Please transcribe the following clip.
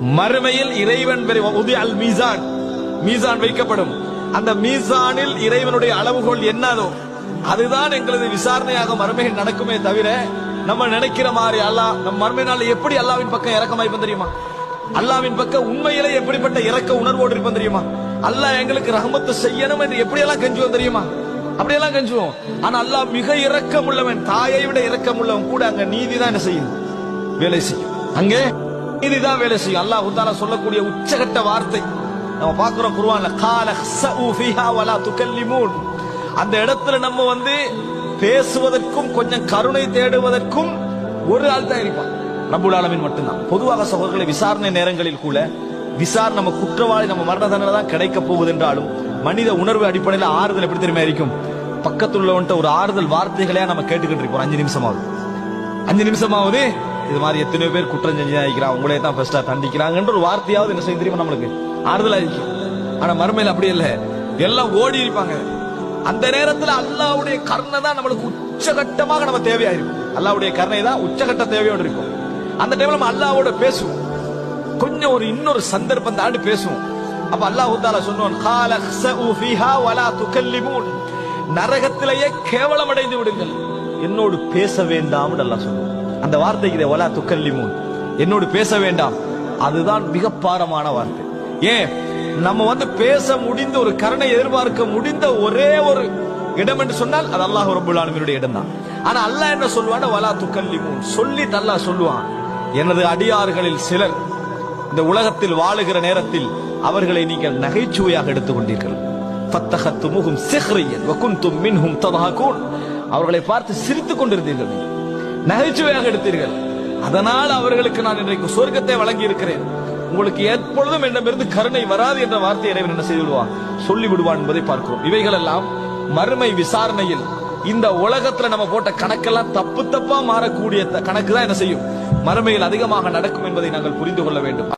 மறுமையில் இறைவன் உதி அல் மீசான். மீசான் வைக்கப்படும். அந்த மீசானில் இறைவனுடைய அளவுகோல் என்னதோ அதுதான் எங்களது விசாரணையாக மறுமையில் நடக்குமே தவிர நம்ம நினைக்கிற மாதிரி அல்லாஹ் நம் மறுமை நாள் எப்படி அல்லாவின் பக்கம் இறக்கமாய்ப்போம் தெரியுமா? அல்லாவின் பக்கம் உண்மையிலே எப்படிப்பட்ட இறக்க உணர்வோடு இருப்போம் தெரியுமா? அல்லாஹ் எங்களுக்கு ரஹமத்து செய்யணும் என்று எப்படியெல்லாம் கெஞ்சுவோம் தெரியுமா? அப்படியெல்லாம் கெஞ்சுவோம். ஆனா அல்லாஹ் மிக இரக்கம் உள்ளவன் தாயை விட இரக்கம் உள்ளவன் கூட அங்க நீதி தான் என்ன செய்யும்? வேலை செய்யும். அங்கே இதுதான் வேலை செய்யும். அல்லாஹ் உத்தாலா சொல்லக்கூடிய உச்சகட்ட வார்த்தை. நம்ம பார்க்கிறோம் குருவான்ல கால ஹஸஉ வலா துக்கல்லிமூன். அந்த இடத்துல நம்ம வந்து பேசுவதற்கும் கொஞ்சம் கருணை தேடுவதற்கும் ஒரு ஆள் தான் இருப்பான். ரபுல் ஆலமின் மட்டும்தான். பொதுவாக சகோதரர்களை விசாரணை நேரங்களில் கூட விசாரணை நம்ம குற்றவாளி நம்ம மரண தண்டனை தான் கிடைக்க போகுது என்றாலும் மனித உணர்வு அடிப்படையில் ஆறுதல் எப்படி தெரியுமா இருக்கும்? பக்கத்துள்ளவன்ட்ட ஒரு ஆறுதல் வார்த்தைகளையா நம்ம கேட்டுக்கிட்டு இருப்போம். அஞ்சு நிமிஷமாவது. அஞ்சு நிமிஷமாவது இது மாதிரி எத்தனையோ பேர் குற்றம் செஞ்சு ஆகிக்கிறான் உங்களே தான் ஃபர்ஸ்டா தண்டிக்கிறாங்கன்ற ஒரு வார்த்தையாவது என்ன செய்யும் தெரியுமா நம்மளுக்கு? ஆறுதல் இருக்கும் ஆனா மறுமையில் அப்படி இல்ல. எல்லாம் ஓடி இருப்பாங்க. அந்த நேரத்துல அல்லாவுடைய கருணை தான் நம்மளுக்கு உச்சகட்டமாக நம்ம தேவையா இருக்கும் அல்லாவுடைய கருணை தான் உச்சகட்ட தேவையோடு இருக்கும். அந்த டைம்ல நம்ம அல்லாவோட பேசுவோம். கொஞ்சம் ஒரு இன்னொரு சந்தர்ப்பம் தாண்டி பேசுவோம். அப்ப அல்லாஹ் தாலா சொன்னோம் நரகத்திலேயே கேவலம் அடைந்து விடுங்கள். என்னோடு பேச வேண்டாம் அல்லாஹ் சொல்லுவோம் அந்த வார்த்தைக்கு இதை வலா துக்கல்லிமூன் என்னோடு பேச வேண்டாம். அதுதான் மிக பாரமான வார்த்தை. ஏன்? நம்ம வந்து பேச முடிந்த ஒரு கருணை எதிர்பார்க்க முடிந்த ஒரே ஒரு இடம் என்று சொன்னால் அது அல்லாஹ் ரபுல் ஆலமீனுடைய இடம் தான். ஆனா அல்லாஹ் என்ன சொல்லுவான் வலா துக்கல்லிமூன் சொல்லி தல்லா சொல்லுவான். எனது அடியார்களில் சிலர் இந்த உலகத்தில் வாழுகிற நேரத்தில் அவர்களை நீங்கள் நகைச்சுவையாக எடுத்துக்கொண்டீர்கள். ஃபத்தஹத்துமுஹும் சிஹ்ரியன் வகுந்தும் மின்ஹும் ததஹகூன். அவர்களை பார்த்து சிரித்துக் கொண்டிருந்தீர்கள். நீங்கள். நகைச்சுவையாக எடுத்தீர்கள். அதனால் அவர்களுக்கு நான் இன்றைக்கு சொர்க்கத்தை வழங்கி இருக்கிறேன் உங்களுக்கு எப்பொழுதும் என்னமிருந்து கருணை வராது என்ற வார்த்தை இறைவன் என்ன செய்து விடுவான் சொல்லி விடுவான் என்பதை பார்க்கிறோம். இவைகள் எல்லாம் மறுமை விசாரணையில் இந்த உலகத்துல நம்ம போட்ட கணக்கெல்லாம் தப்பு தப்பா மாறக்கூடிய த- கணக்கு தான் என்ன செய்யும். மறுமையில் அதிகமாக நடக்கும் என்பதை நாங்கள் புரிந்து கொள்ள வேண்டும்.